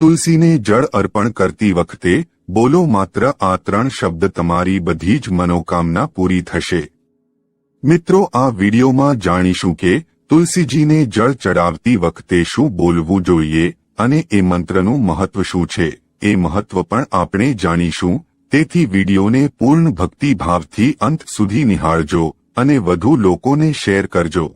તુલસીને જળ અર્પણ કરતી વખતે બોલો માત્ર આ ત્રણ શબ્દ તમારી બધી જ મનોકામના પૂરી થશે. મિત્રો, આ વિડીયોમાં જાણીશું કે તુલસીજીને જળ ચડાવતી વખતે શું બોલવું જોઈએ અને એ મંત્રનું મહત્વ શું છે. એ મહત્વ પણ આપણે જાણીશું. તેથી વિડીયોને પૂર્ણ ભક્તિભાવથી અંત સુધી નિહાળજો અને વધુ લોકોને શેર કરજો.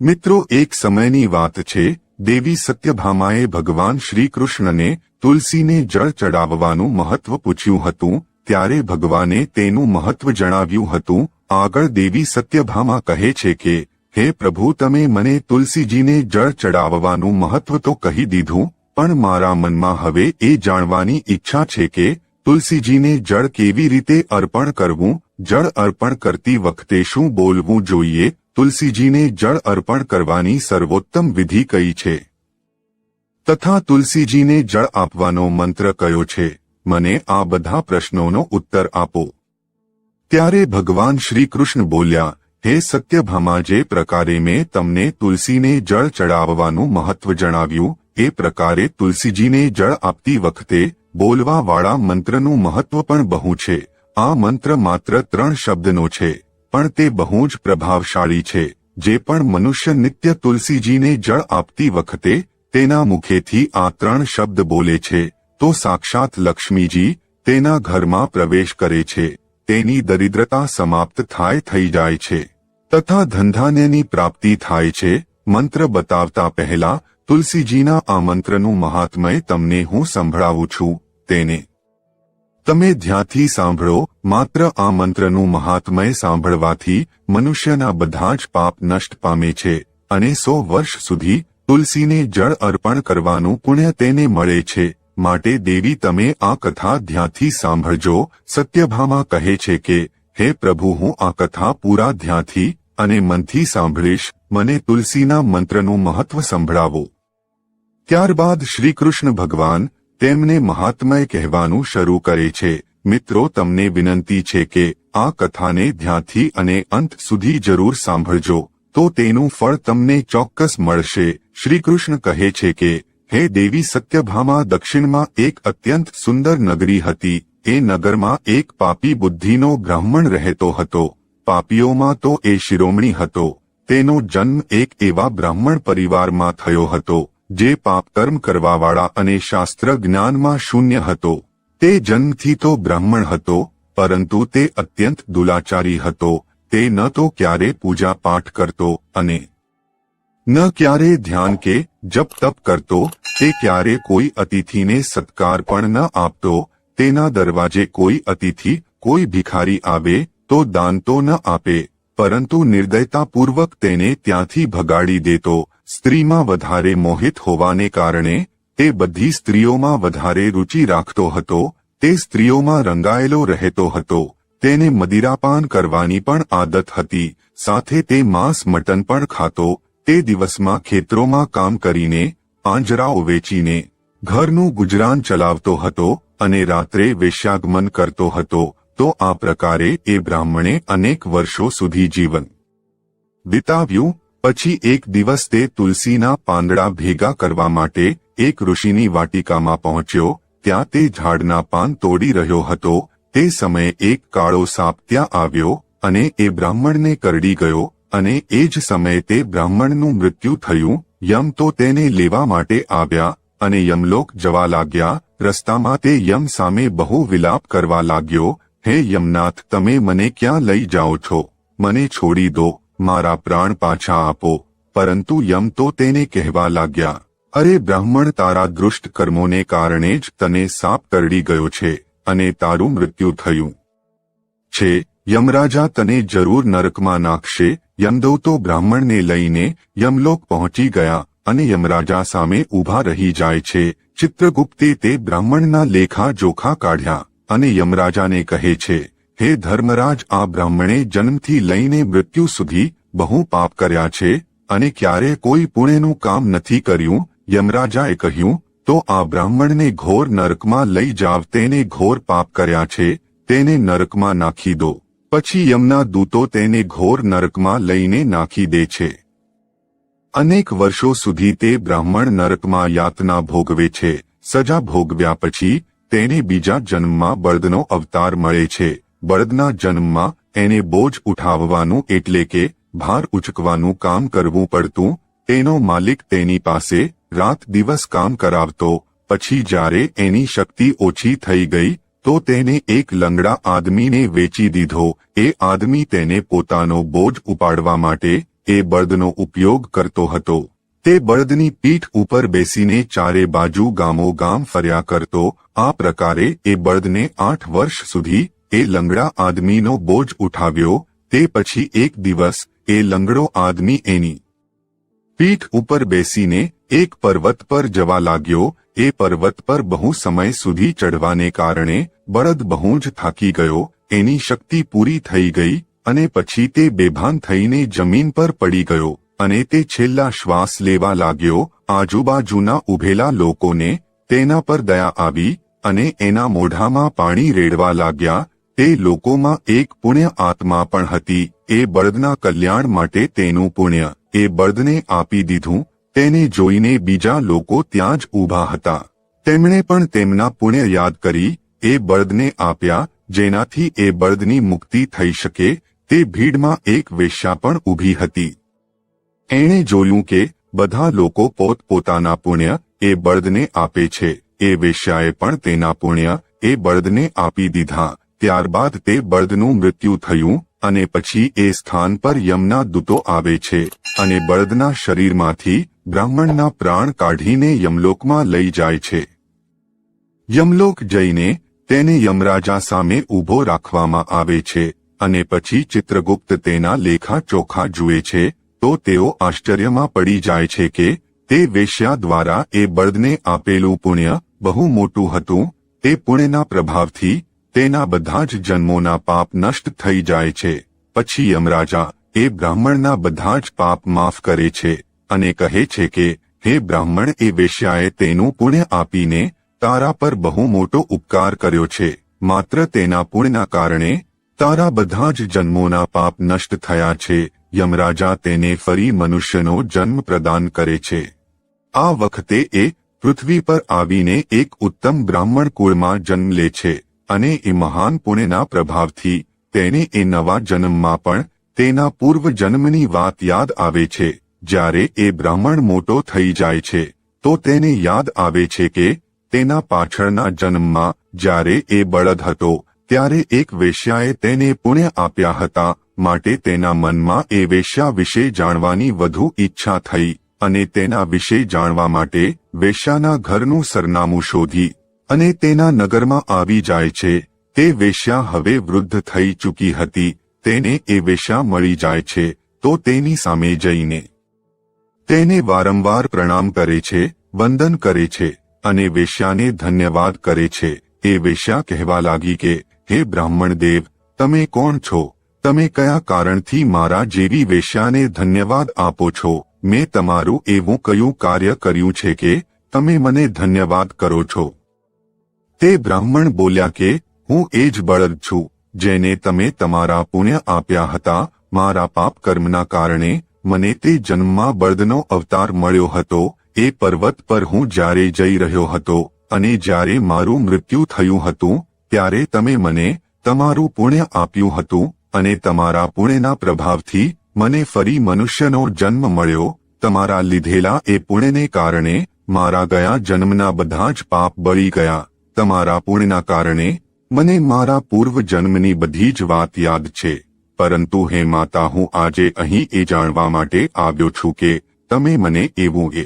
મિત્રો, એક સમયની વાત છે દેવી સત્યભામાએ ભગવાન શ્રીકૃષ્ણને તુલસીને જળ ચડાવવાનું મહત્વ પૂછ્યું હતું, ત્યારે ભગવાને તેનું મહત્વ જણાવ્યું હતું. આગળ દેવી સત્યભામા કહે છે કે, હે પ્રભુ, તમે મને તુલસીજીને જળ ચડાવવાનું મહત્વ તો કહી દીધું, પણ મારા મનમાં હવે એ જાણવાની ઈચ્છા છે કે તુલસીજીને જળ કેવી રીતે અર્પણ કરવું, જળ અર્પણ કરતી વખતે શું બોલવું જોઈએ તુલસીજીને જળ અર્પણ કરવાની સર્વોત્તમ વિધિ કઈ છે? તથા તુલસીજીને જળ આપવાનો મંત્ર કયો છે? મને આ બધા પ્રશ્નોનો ઉત્તર આપો. ત્યારે ભગવાન શ્રીકૃષ્ણ બોલ્યા, હે સત્યભામા, જે પ્રકારે મેં તમને તુલસીને જળ ચડાવવાનું મહત્વ જણાવ્યું, એ પ્રકારે તુલસીજીને જળ આપતી વખતે બોલવાવાળા મંત્રનું મહત્વ પણ બહુ છે. આ મંત્ર માત્ર ત્રણ શબ્દનો છે. પણ તે બહુ જ પ્રભાવશાળી છે, જે પણ મનુષ્ય નિત્ય તુલસીજીને જળ આપતી વખતે તેના મુખેથી આ ત્રણ શબ્દ બોલે છે, તો સાક્ષાત લક્ષ્મીજી તેના ઘરમાં પ્રવેશ કરે છે, તેની દરિદ્રતા સમાપ્ત થાય થઈ જાય છે, તથા ધંધાન્યની પ્રાપ્તિ થાય છે, મંત્ર બતાવતા પહેલા તુલસીજીના આ મંત્રનું મહાત્મય તમને હું સંભળાવું છું, તેને તમે ધ્યાનથી સાંભળો, માત્ર આ મંત્રનું મહાત્મય સાંભળવાથી મનુષ્યના બધા જ પાપ નષ્ટ પામે છે અને સો વર્ષ સુધી તુલસીને જળ અર્પણ કરવાનું પુણ્ય તેને મળે છે. માટે દેવી તમે આ કથા ધ્યાનથી સાંભળજો. સત્યભામા કહે છે કે, હે પ્રભુ, હું આ કથા પૂરા ધ્યાનથી અને મનથી સાંભળીશ. મને તુલસીના મંત્રનું મહત્વ સંભળાવો. ત્યારબાદ શ્રીકૃષ્ણ ભગવાન તેમને મહાત્મય કહેવાનું શરૂ કરે છે. મિત્રો, તમને વિનંતી છે કે આ કથાને ધ્યાનથી અને અંત સુધી જરૂર સાંભળજો. તો તેનું ફળ તમને ચોક્કસ મળશે. શ્રીકૃષ્ણ કહે છે કે, હે દેવી સત્યભામા, દક્ષિણમાં એક અત્યંત સુંદર નગરી હતી. એ નગરમાં એક પાપી બુદ્ધિનો બ્રાહ્મણ રહેતો હતો. પાપીઓમાં તો એ શિરોમણી હતો. તેનો જન્મ એક એવા બ્રાહ્મણ પરિવારમાં થયો હતો. જે પાપકર્મ કરવાવાળા અને શાસ્ત્ર જ્ઞાનમાં શૂન્ય હતો. તે જન્મથી તો બ્રાહ્મણ હતો, પરંતુ તે અત્યંત દુલાચારી હતો. તે ન તો ક્યારે પૂજા પાઠ કરતો અને ન ક્યારે ધ્યાન કે જપ તપ કરતો, તે ક્યારે કોઈ અતિથિને સત્કાર પણ ન આપતો. તેના દરવાજે કોઈ અતિથિ, કોઈ ભિખારી આવે, તો દાન તો ન આપે, પરંતુ નિર્દયતાપૂર્વક તેને ત્યાંથી ભગાડી દેતો. સ્ત્રીમાં વધારે મોહિત હોવાને કારણે તે બધી સ્ત્રીઓમાં વધારે રૂચિ રાખતો હતો, તે સ્ત્રીઓમાં રંગાયેલો રહેતો હતો, તેને મદિરાપાન કરવાની પણ આદત હતી, સાથે તે માંસ મટન પણ ખાતો, તે દિવસમાં ખેતરોમાં કામ કરીને, આંજરાઓ વેચીને, ઘરનું ગુજરાન ચલાવતો હતો અને રાત્રે વેશ્યાગમન કરતો હતો, તો આ પ્રકારે એ બ્રાહ્મણે અનેક વર્ષો સુધી જીવન વિતાવ્યું. પછી એક દિવસ તે તુલસીના પાંદડા ભેગા કરવા માટે એક ઋષિની વાટિકામાં પહોંચ્યો, ત્યાં તે ઝાડના પાન તોડી રહ્યો હતો, તે સમયે એક કાળો સાપ ત્યાં આવ્યો અને એ બ્રાહ્મણને કરડી ગયો અને એ જ સમયે તે બ્રાહ્મણનું મૃત્યુ થયું, યમ તો તેને લેવા માટે આવ્યા અને યમલોક જવા લાગ્યા, રસ્તામાં તે યમ સામે બહુ વિલાપ કરવા લાગ્યો, હે યમનાથ, તમે મને ક્યાં લઈ જાઓ છો? મને છોડી દો. મારા પ્રાણ પાછા આપો, પરંતુ યમ તો તેને કહેવા લાગ્યા, અરે બ્રાહ્મણ, તારા દૃષ્ટ કર્મોને કારણે જ તને સાપ કરડી ગયો છે, અને તારું મૃત્યુ થયું. છે, યમરાજા તને જરૂર નરકમાં નાખશે યમદૌતો બ્રાહ્મણને લઈને યમલોક પહોંચી ગયા, અને યમરાજા સામે ઊભા રહી જાય છે. ચિત્રગુપ્તે તે બ્રાહ્મણના લેખા જોખા કાઢ્યા, અને યમરાજાને કહે છે હે ધર્મરાજ, આ બ્રાહ્મણે જન્મથી લઈને મૃત્યુ સુધી બહુ પાપ કર્યા છે અને ક્યારે કોઈ પુણ્યનું કામ નથી કર્યું. યમરાજાએ કહ્યું, તો આ બ્રાહ્મણને ઘોર નરકમાં લઈ જાવ, તેને ઘોર પાપ કર્યા છે, તેને નરકમાં નાખી દો. પછી યમના દૂતો તેને ઘોર નરકમાં લઈને નાખી દે છે. અનેક વર્ષો સુધી તે બ્રાહ્મણ નરકમાં યાતના ભોગવે છે. સજા ભોગવ્યા પછી તેને બીજા જન્મમાં બળદનો અવતાર મળે છે. બળદના જન્મમાં એને બોજ ઉઠાવવાનું એટલે કે ભાર ઉચકવાનું કામ કરવું પડતું, તેનો માલિક તેની પાસે રાત દિવસ કામ કરાવતો, પછી જ્યારે એની શક્તિ ઓછી થઈ ગઈ, તો તેને એક લંગડા આદમીને વેચી દીધો. એ આદમી તેને પોતાનો બોજ ઉપાડવા માટે એ બળદનો ઉપયોગ કરતો હતો. તે બળદની પીઠ ઉપર બેસીને ચારે બાજુ ગામો ગામ ફર્યા કરતો. આ પ્રકારે એ બળદને આઠ વર્ષ સુધી એ લંગડા આદમીનો બોજ ઉઠાવ્યો, તે પછી એક દિવસ એ લંગડો આદમી એની પીઠ ઉપર બેસીને એક પર્વત પર જવા લાગ્યો. એ પર્વત પર બહુ સમય સુધી ચઢવાને કારણે બળદ બહુ જ થાકી ગયો. એની શક્તિ પૂરી થઈ ગઈ અને પછી તે બેભાન થઈને જમીન પર પડી ગયો અને તે છેલ્લા શ્વાસ લેવા લાગ્યો. આજુબાજુના ઉભેલા લોકોને તેના પર દયા આવી અને એના મોઢામાં પાણી રેડવા લાગ્યા. તે લોકોમાં એક પુણ્ય આત્મા પણ હતી. એ બળદના કલ્યાણ માટે તેનું પુણ્ય. એ બળદને આપી દીધું. તેને જોઈને બીજા લોકો ત્યાં જ ઊભા હતા. તેમણે પણ તેમના પુણ્ય યાદ કરી. એ બળદને આપ્યા, જેનાથી એ બળદની મુક્તિ થઈ શકે. તે ભીડમાં એક વેશ્યા પણ ઊભી હતી. એણે જોયું કે, બધા લોકો પોતપોતાના પુણ્ય એ બળદને આપે છે. એ વેશ્યાએ પણ તેના પુણ્ય એ બળદને આપી દીધા. ત્યારબાદ તે બળદનું મૃત્યુ થયું અને પછી એ સ્થાન પર યમના દૂતો આવે છે અને બળદના શરીરમાંથી બ્રાહ્મણના પ્રાણ કાઢીને યમલોકમાં લઈ જાય છે. યમલોક જઈને તેને યમરાજા સામે ઊભો રાખવામાં આવે છે અને પછી ચિત્રગુપ્ત તેના લેખા ચોખા જુએ છે તો તેઓ આશ્ચર્યમાં પડી જાય છે કે તે વેશ્યા દ્વારા એ બળદને આપેલું પુણ્ય બહુ મોટું હતું, તે પુણ્યના પ્રભાવથી તેના બધા જ જન્મોના પાપ નષ્ટ થઈ જાય છે. પછી યમરાજા એ બ્રાહ્મણના બધા જ પાપ માફ કરે છે અને કહે છે કે, હે બ્રાહ્મણ, એ વેશ્યાએ તેનું પુણ્ય આપીને તારા પર બહુ મોટો ઉપકાર કર્યો છે. માત્ર તેના પુણ્યના કારણે તારા બધા જ જન્મોના પાપ નષ્ટ થયા છે. યમરાજા તેને ફરી મનુષ્યનો જન્મ પ્રદાન કરે છે. આ વખતે એ પૃથ્વી પર આવીને એક ઉત્તમ બ્રાહ્મણ કુળમાં જન્મ લે છે. અને એ મહાન પુણ્યના પ્રભાવથી તેને એ નવા જન્મમાં પણ તેના પૂર્વ જન્મની વાત યાદ આવે છે. જ્યારે એ બ્રાહ્મણ મોટો થઈ જાય છે, તો તેને યાદ આવે છે કે તેના પાછળના જન્મમાં જ્યારે એ બળદ હતો, ત્યારે એક વેશ્યાએ તેને પુણ્ય આપ્યા હતા, માટે તેના મનમાં એ વેશ્યા વિશે જાણવાની વધુ ઈચ્છા થઈ, અને તેના વિશે જાણવા માટે વેશ્યાના ઘરનું સરનામું શોધી અને તેના નગરમાં આવી જાય છે. તે વેશ્યા હવે વૃદ્ધ થઈ ચૂકી હતી. તેને એ વેશ્યા મળી જાય છે. તો તેની સામે જઈને તેને વારંવાર પ્રણામ કરે છે, વંદન કરે છે, અને વેશ્યાને ધન્યવાદ કરે છે. એ વેશ્યા કહેવા લાગી કે, હે બ્રાહ્મણ દેવ, તમે કોણ છો? તમે કયા કારણથી મારા જેવી વેશ્યાને ધન્યવાદ આપો છો? મેં તમારું એવું કયું કાર્ય કર્યું છે કે, તમે મને ધન્યવાદ કરો છો? તે બ્રાહ્મણ બોલ્યા કે, હું એ જ બળદ છું, જેને તમે તમારા પુણ્ય આપ્યા હતા, મારા પાપ કર્મના કારણે, મને તે જન્મમાં બળદનો અવતાર મળ્યો હતો, એ પર્વત પર હું જ્યારે જઈ રહ્યો હતો, અને જ્યારે મારું મૃત્યુ થયું હતું, ત્યારે તમે મને તમારું પુણ્ય આપ્યું હતું, અને તમારા પુણ્યના પ્રભાવથી, મને ફરી મનુષ્યનો જન્મ મળ્યો, તમારા લીધેલા એ પુણ્યને કારણે, મારા ગયા જન્મના બધા જ પાપ બળી ગયા. તમારા પુણ્યના કારણે, મને મારા પૂર્વ જન્મની બધી જ વાત યાદ છે. પરંતુ હે માતા, હું આજે અહીં એ જાણવા માટે આવ્યો છું કે, તમે મને એવું એ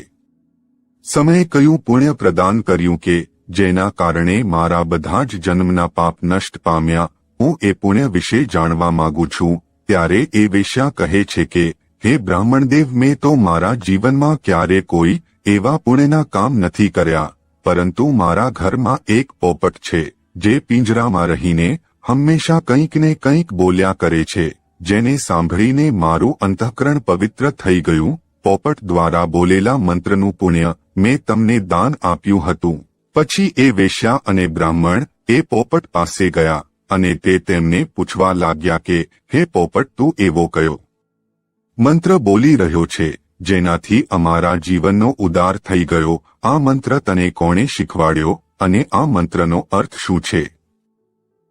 સમયે કયું પુણ્ય પ્રદાન કર્યું કે, જેના કારણે મારા બધા જ જન્મના પાપ નષ્ટ પામ્યા. હું એ પુણ્ય વિશે જાણવા માંગુ છું, ત્યારે એ વેશ્યા કહે છે કે, હે બ્રાહ્મણદેવ, મેં તો મારા જીવનમાં ક્યારે કોઈ એવા પુણ્યના કામ નથી કર્યા. પરંતુ મારા ઘરમાં એક પોપટ છે, જે પિંજરામાં રહીને હંમેશા કંઈક ને કંઈક બોલ્યા કરે છે, જેને સાંભળીને મારું અંતઃકરણ પવિત્ર થઈ ગયું, પોપટ દ્વારા બોલેલા મંત્રનું પુણ્ય મેં તમને દાન આપ્યું હતું. પછી એ વેશ્યા અને બ્રાહ્મણ એ પોપટ પાસે ગયા, અને તે તેમને પૂછવા લાગ્યા કે, હે પોપટ, તું એવો કયો? મંત્ર બોલી રહ્યો છે જેનાથી અમારા જીવનનો ઉદાર થઈ ગયો. આ મંત્ર તને કોણે શીખવાડ્યો અને આ મંત્રનો અર્થ શું છે?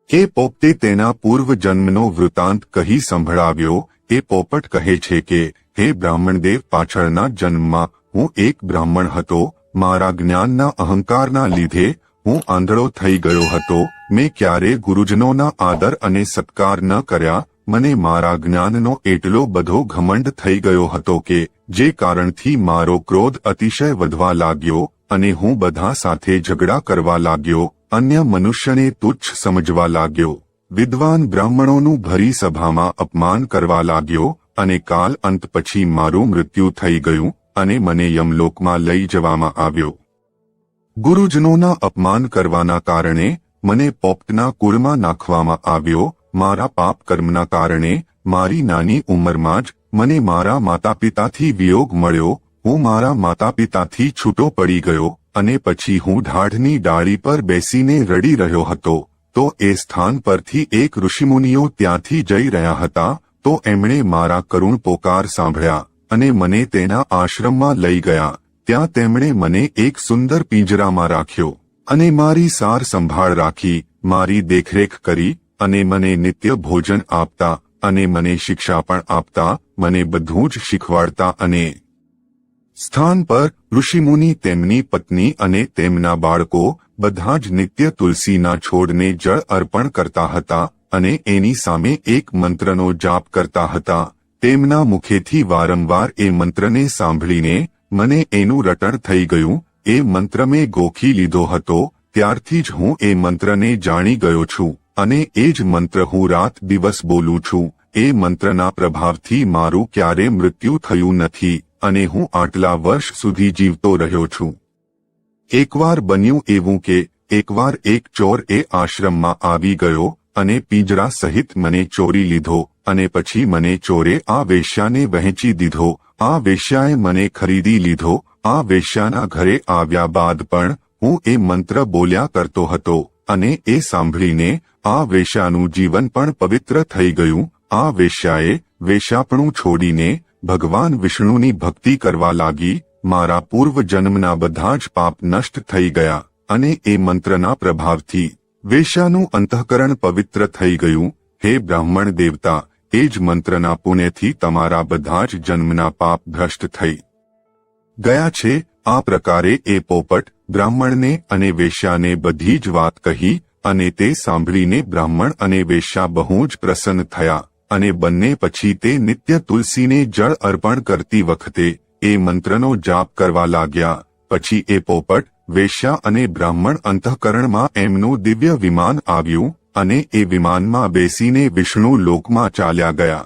એ પોપતે તેના પૂર્વજન્મનો વૃતાંત કહી સંભળાવ્યો. એ પોપટ કહે છે કે, હે બ્રાહ્મણદેવ, પાછળના જન્મમાં હું એક બ્રાહ્મણ હતો. મારા જ્ઞાનના અહંકારના લીધે હું આંધળો થઈ ગયો હતો. મેં ક્યારે ગુરુજનોના આદર અને સત્કાર ન કર્યા. મને મારા જ્ઞાનનો એટલો બધો ઘમંડ થઈ ગયો હતો કે, જે કારણથી મારો ક્રોધ અતિશય વધવા લાગ્યો, અને હું બધા સાથે ઝઘડા કરવા લાગ્યો, અન્ય મનુષ્યને તુચ્છ સમજવા લાગ્યો, વિદ્વાન બ્રાહ્મણોનું ભરી સભામાં અપમાન કરવા લાગ્યો, અને કાલ અંત પછી મારું મૃત્યુ થઈ ગયું, અને મને યમલોકમાં લઈ જવામાં આવ્યો. ગુરુજનોના અપમાન કરવાના કારણે, મને પોપટના કુળમાં નાખવામાં આવ્યો મારા પાપ કર્મના કારણે મારી નાની ઉંમરમાં જ મને મારા માતા પિતાથી વિયોગ મળ્યો, હું મારા માતા પિતાથી છૂટો પડી ગયો અને પછી હું ઢાઢની ડાળી પર બેસીને રડી રહ્યો હતો. તો એ સ્થાન પરથી એક ઋષિમુનિઓ ત્યાંથી જઈ રહ્યા હતા, તો એમણે મારા કરુણ પોકાર સાંભળ્યા અને મને તેના આશ્રમમાં લઈ ગયા. ત્યાં તેમણે મને એક સુંદર પિંજરામાં રાખ્યો અને મારી સાર સંભાળ રાખી, મારી દેખરેખ કરી અને મને નિત્ય ભોજન આપતા અને મને શિક્ષા પણ આપતા, મને બધું જ શીખવાડતા અને સ્થાન પર ઋષિમુનિ તેમની પત્ની અને તેમના બાળકો બધા જ નિત્ય તુલસીના છોડને જળ અર્પણ કરતા હતા અને એની સામે એક મંત્રનો જાપ કરતા હતા. તેમના મુખેથી વારંવાર એ મંત્રને સાંભળીને મને એનું રટણ થઈ ગયું. એ મંત્ર મેં ગોખી લીધો હતો. ત્યારથી જ હું એ મંત્રને જાણી ગયો છું. અને એ જ મંત્ર હું રાત દિવસ બોલું છું. એ મંત્રના પ્રભાવથી મારું ક્યારે મૃત્યુ થયું નથી અને હું આટલા વર્ષ સુધી જીવતો રહ્યો છું. એકવાર બન્યું એવું કે, એકવાર એક ચોર એ આશ્રમમાં આવી ગયો અને પિંજરા સહિત મને ચોરી લીધો અને પછી મને ચોરે આ વેશ્યાને વહેંચી દીધો. આ વેશ્યાએ મને ખરીદી લીધો. આ વેશ્યાના ઘરે આવ્યા બાદ પણ હું એ મંત્ર બોલ્યા કરતો હતો. અને એ સાંભળીને આ વેશ્યાનું જીવન પણ પવિત્ર થઈ ગયું. આ વેશ્યાએ વેશ્યાપણું છોડીને ભગવાન વિષ્ણુની ભક્તિ કરવા લાગી. મારા પૂર્વ જન્મના બધા જ પાપ નષ્ટ થઈ ગયા અને એ મંત્રના પ્રભાવથી વેશ્યાનું અંતઃકરણ પવિત્ર થઈ ગયું. હે બ્રાહ્મણ દેવતા, એ જ મંત્રના પુણ્યથી તમારા બધા જ જન્મના પાપ ભ્રષ્ટ થઈ ગયા છે. આ પ્રકારે એ પોપટ બ્રાહ્મણને અને વેશ્યાને બધી જ વાત કહી અને તે સાંભળીને બ્રાહ્મણ અને વેશ્યા બહુ જ પ્રસન્ન થયા અને બંને પછી તે નિત્ય તુલસીને જળ અર્પણ કરતી વખતે એ મંત્રનો જાપ કરવા લાગ્યા. પછી એ પોપટ, વેશ્યા અને બ્રાહ્મણ અંતઃકરણમાં એમનું દિવ્ય વિમાન આવ્યું અને એ વિમાનમાં બેસીને વિષ્ણુ લોકમાં ચાલ્યા ગયા.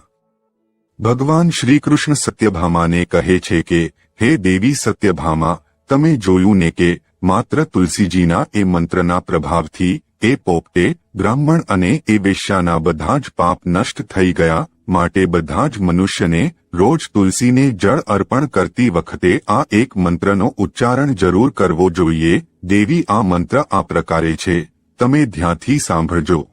ભગવાન શ્રીકૃષ્ણ સત્યભામાને કહે છે કે, હે દેવી સત્યભામા, તમે જોયું ને કે માત્ર તુલસીજીના એ મંત્રના પ્રભાવથી એ પોપટે બ્રાહ્મણ અને એ વેશ્યાના બધા જ પાપ નષ્ટ થઈ ગયા માટે બધા જ મનુષ્યને રોજ તુલસીને જળ અર્પણ કરતી વખતે આ એક મંત્રનો ઉચ્ચારણ જરૂર કરવો જોઈએ. દેવી આ મંત્ર આ પ્રકારે છે. તમે ધ્યાનથી સાંભળજો.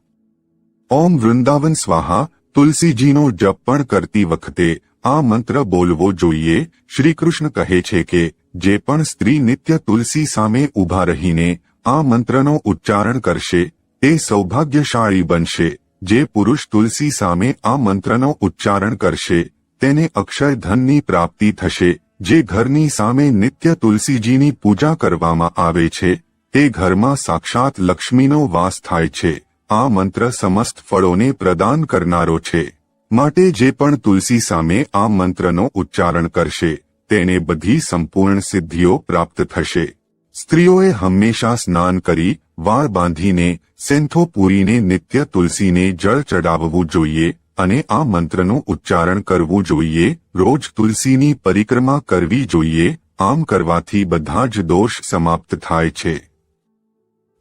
ઓમ વૃંદાવન સ્વાહા. તુલસીજીનો જપ પણ કરતી વખતે આ મંત્ર બોલવો જોઈએ. શ્રીકૃષ્ણ કહે છે કે જે પણ સ્ત્રી નિત્ય તુલસી સામે ઊભા રહીને આ મંત્રનો ઉચ્ચારણ કરશે, તે સૌભાગ્યશાળી બનશે. જે પુરુષ તુલસી સામે આ મંત્રનો ઉચ્ચારણ કરશે, તેને અક્ષય ધનની પ્રાપ્તિ થશે. જે ઘરની સામે નિત્ય તુલસીજીની પૂજા કરવામાં આવે છે, તે ઘરમાં સાક્ષાત લક્ષ્મીનો વાસ થાય છે. આ મંત્ર સમસ્ત ફળોને પ્રદાન કરનારો છે. માટે જે પણ તુલસી સામે આ મંત્રનો ઉચ્ચારણ કરશે તેને બધી સંપૂર્ણ સિદ્ધિઓ પ્રાપ્ત થશે. સ્ત્રીઓએ હંમેશા સ્નાન કરી, વાળ બાંધીને સેન્થો પૂરીને, નિત્ય તુલસીને જળ ચડાવવું જોઈએ અને આ મંત્રનું ઉચ્ચારણ કરવું જોઈએ. રોજ તુલસીની પરિક્રમા કરવી જોઈએ. આમ કરવાથી બધા જ દોષ સમાપ્ત થાય છે.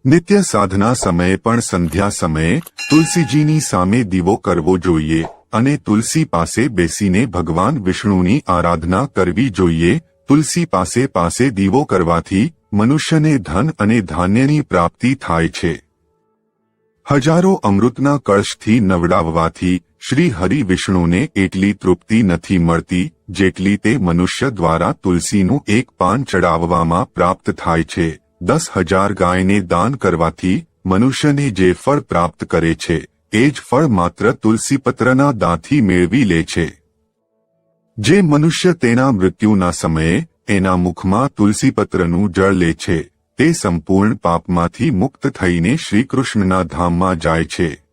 નિત્ય સાધના સમયે પણ સંધ્યા સમયે તુલસીજીની સામે દીવો કરવો જોઈએ. અને તુલસી પાસે બેસીને ભગવાન વિષ્ણુની આરાધના કરવી જોઈએ. તુલસી પાસે પાસે દીવો કરવાથી મનુષ્યને ધન અને ધાન્યની પ્રાપ્તિ થાય છે. હજારો અમૃતના કળશથી નવડાવવાથી શ્રી હરિ વિષ્ણુને એટલી તૃપ્તિ નથી મળતી, જેટલી તે મનુષ્ય દ્વારા તુલસીનું એક પાન ચડાવવામાં પ્રાપ્ત થાય છે. દસ હજાર ગાયને દાન કરવાથી મનુષ્યને જે ફળ પ્રાપ્ત કરે છે. એ જ ફળ માત્ર તુલસીપત્રના દાંથી મેળવી લે છે. જે મનુષ્ય તેના મૃત્યુના સમયે એના મુખમાં તુલસીપત્રનું જળ લે છે, તે સંપૂર્ણ પાપમાંથી મુક્ત થઈને શ્રીકૃષ્ણના ધામમાં જાય છે.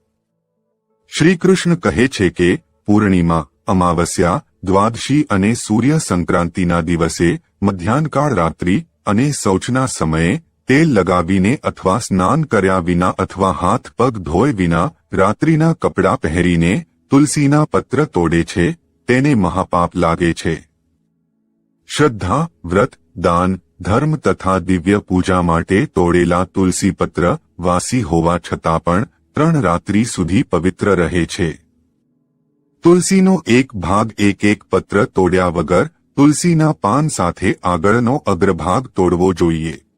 શ્રીકૃષ્ણ કહે છે કે, પૂર્ણિમા, અમાવસ્યા, દ્વાદશી અને સૂર્ય સંક્રાંતિના દિવસે મધ્યાહનકાળ રાત્રિ અને શૌચના સમયે તેલ લગાવીને અથવા સ્નાન કર્યા વિના અથવા હાથ પગ ધોય વિના રાત્રિના કપડાં પહેરીને તુલસીના પત્ર તોડે છે, તેને મહાપાપ લાગે છે. શ્રદ્ધા, વ્રત, દાન, ધર્મ તથા દિવ્ય પૂજા માટે તોડેલા તુલસી પત્ર વાસી હોવા છતાં પણ ત્રણ રાત્રિ સુધી પવિત્ર રહે છે. તુલસીનો એક ભાગ એક એક પત્ર તોડ્યા વગર તુલસીના પાન સાથે આગળનો અગ્રભાગ તોડવો જોઈએ.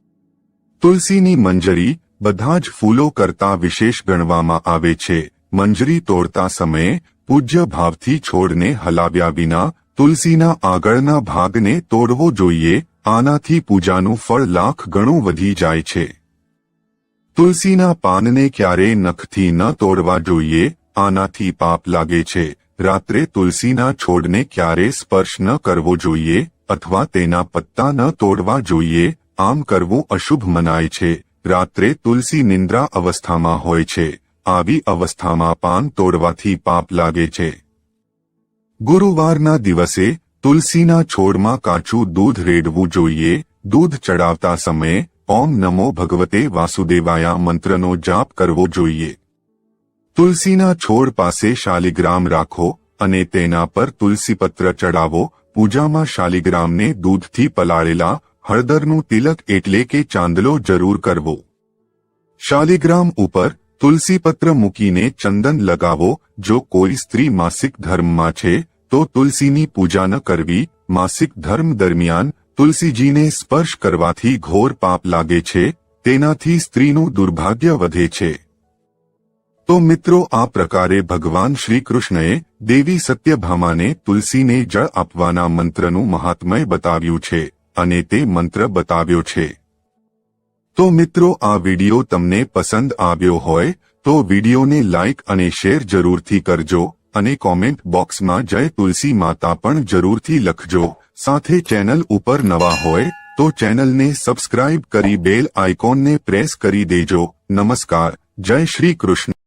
તુલસીની મંજરી બધા જ ફૂલો કરતા વિશેષ ગણવામાં આવે છે. મંજરી તોડતા સમયે પૂજ્ય ભાવથી છોડને હલાવ્યા વિના તુલસીના આગળના ભાગને તોડવો જોઈએ. આનાથી પૂજાનું ફળ લાખ ગણું વધી જાય છે. તુલસીના પાનને ક્યારેય નખથી ન તોડવા જોઈએ. આનાથી પાપ લાગે છે. રાત્રે તુલસીના છોડને ક્યારે સ્પર્શ ન કરવો જોઈએ અથવા તેના પત્તા ન તોડવા જોઈએ. આમ કરવું અશુભ મનાય છે. રાત્રે તુલસી નિંદ્રા અવસ્થામાં હોય છે. આવી અવસ્થામાં પાન તોડવાથી પાપ લાગે છે. ગુરુવારના દિવસે તુલસીના છોડમાં કાચું દૂધ રેડવું જોઈએ. દૂધ ચડાવતા સમયે ઓમ નમો ભગવતે વાસુદેવાયા મંત્રનો જાપ કરવો જોઈએ. તુલસીના છોડ પાસે શાલિગ્રામ રાખો અને તેના પર તુલસીપત્ર ચડાવો. પૂજામાં શાલિગ્રામને દૂધથી પલાળેલા હળદરનું તિલક એટલે કે ચાંદલો જરૂર કરવો. શાલિગ્રામ ઉપર તુલસીપત્ર મૂકીને ચંદન લગાવો. જો કોઈ સ્ત્રી માસિક ધર્મમાં છે, તો તુલસીની પૂજા ન કરવી. માસિક ધર્મ દરમિયાન તુલસીજીને સ્પર્શ કરવાથી ઘોર પાપ લાગે છે, તેનાથી સ્ત્રીનું દુર્ભાગ્ય વધે છે. તો મિત્રો, આ પ્રકારે ભગવાન શ્રી કૃષ્ણએ દેવી સત્યભામાને તુલસીને જળ આપવાના મંત્રનું મહાત્મય બતાવ્યું છે. અને તે મંત્ર બતાવ્યો છે. તો મિત્રો, આ વિડિયો તમને પસંદ આવ્યો હોય, તો વિડિયોને લાઇક અને શેર જરૂરથી કરજો, અને કોમેન્ટ બોક્સમાં જય તુલસી માતા પણ જરૂરથી લખજો. સાથે ચેનલ ઉપર નવા હોય, તો ચેનલને સબસ્ક્રાઇબ કરી બેલ આઇકોનને પ્રેસ કરી દેજો. નમસ્કાર. જય શ્રી કૃષ્ણ.